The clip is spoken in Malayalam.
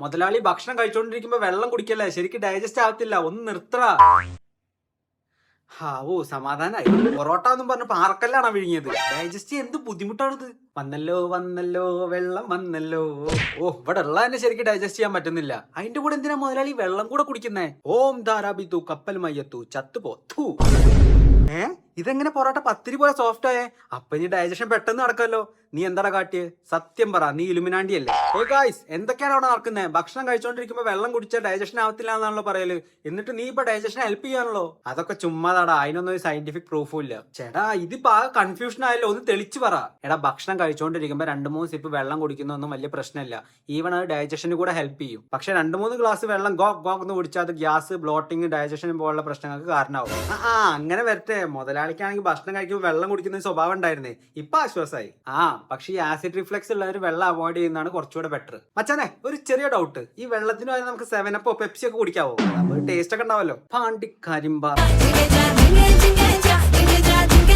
മുതലാളി ഭക്ഷണം കഴിച്ചോണ്ടിരിക്കുമ്പോ വെള്ളം കുടിക്കല്ലേ? ശരിക്കും ഡൈജസ്റ്റ് ആവത്തില്ല. ഒന്ന് നിർത്തടാ. ഹാവോ സമാധാനായി. പൊറോട്ട എന്നും പറഞ്ഞ പാറക്കല്ലാണ് വിഴുങ്ങിയത്? ഡൈജസ്റ്റ് എന്ത് ബുദ്ധിമുട്ടാണിത്? വന്നല്ലോ വന്നല്ലോ വെള്ളം വന്നല്ലോ. ഓ ഇവിടെ ഉള്ള തന്നെ ശരിക്കും ഡൈജസ്റ്റ് ചെയ്യാൻ പറ്റുന്നില്ല. അതിന്റെ കൂടെ എന്തിനാ മുതലാളി വെള്ളം കൂടെ കുടിക്കുന്നേ? ഓം ധാരാബിത്തു കപ്പൽ മയ്യത്തു ചത്തുപോ. ഇതെങ്ങനെ പൊറോട്ട പത്തിരി പോലെ സോഫ്റ്റ് ആയേ? അപ്പൊ ഇനി ഡൈജഷൻ പെട്ടെന്ന് നടക്കല്ലോ നീ എന്താടാ കാട്ടിയേ? സത്യം പറ നീ ഇലുമിനാണ്ടി അല്ലേ ഗായ്സ് എന്തൊക്കെയാണ് അവിടെ നടക്കുന്നത് ഭക്ഷണം കഴിച്ചോണ്ടിരിക്കുമ്പോ വെള്ളം കുടിച്ചാൽ ഡൈജഷൻ ആവത്തില്ല എന്നാണല്ലോ പറയൽ. എന്നിട്ട് നീ ഇപ്പൊ ഡൈജഷൻ ഹെൽപ്പ് ചെയ്യാണല്ലോ? അതൊക്കെ ചുമ്മാതാടാ അതിനൊന്നും സയന്റിഫിക് പ്രൂഫും ഇല്ല. ചേടാ ഇതിപ്പോ ആ കൺഫ്യൂഷൻ ആയല്ലോ ഒന്ന് തെളിച്ചു പറ. എടാ ഭക്ഷണം കഴിച്ചോണ്ടിരിക്കുമ്പോ രണ്ട് മൂന്ന് സിപ്പ് വെള്ളം കുടിക്കുന്നൊന്നും വലിയ പ്രശ്നമില്ല. ഈവൺ അത് ഡൈജഷന് കൂടെ ഹെൽപ്പ് ചെയ്യും. പക്ഷെ രണ്ട് മൂന്ന് ഗ്ലാസ് വെള്ളം ഗോ ഗോക്ക് എന്ന് കുടിച്ചാൽ അത് ഗ്യാസ് ബ്ലോട്ടിങ് ഡൈജഷൻ പോലുള്ള പ്രശ്നങ്ങൾക്ക് കാരണമാവും. ആ, അങ്ങനെ വരട്ടെ. മുതലാളിക്കാണെങ്കിൽ ഭക്ഷണം കഴിക്കുമ്പോൾ വെള്ളം കുടിക്കുന്ന സ്വഭാവം ഉണ്ടായിരുന്നേ. ഇപ്പൊ ആശ്വാസമായി ആ പക്ഷെ ഈ ആസിഡ് റിഫ്ലക്സ് ഉള്ളവർ വെള്ളം അവോയ്ഡ് ചെയ്യുന്നതാണ് കുറച്ചുകൂടെ ബെറ്റർ മച്ചാനെ ഒരു ചെറിയ ഡൗട്ട് ഈ വെള്ളത്തിന് പകരം നമുക്ക് സെവൻ സെവനപ്പോ പെപ്സി ഒക്കെ കുടിക്കാവോ? ടേസ്റ്റ് ഒക്കെ ഉണ്ടാവല്ലോ. പാണ്ടി കരിമ്പാർ ജിംഗ ജിംഗ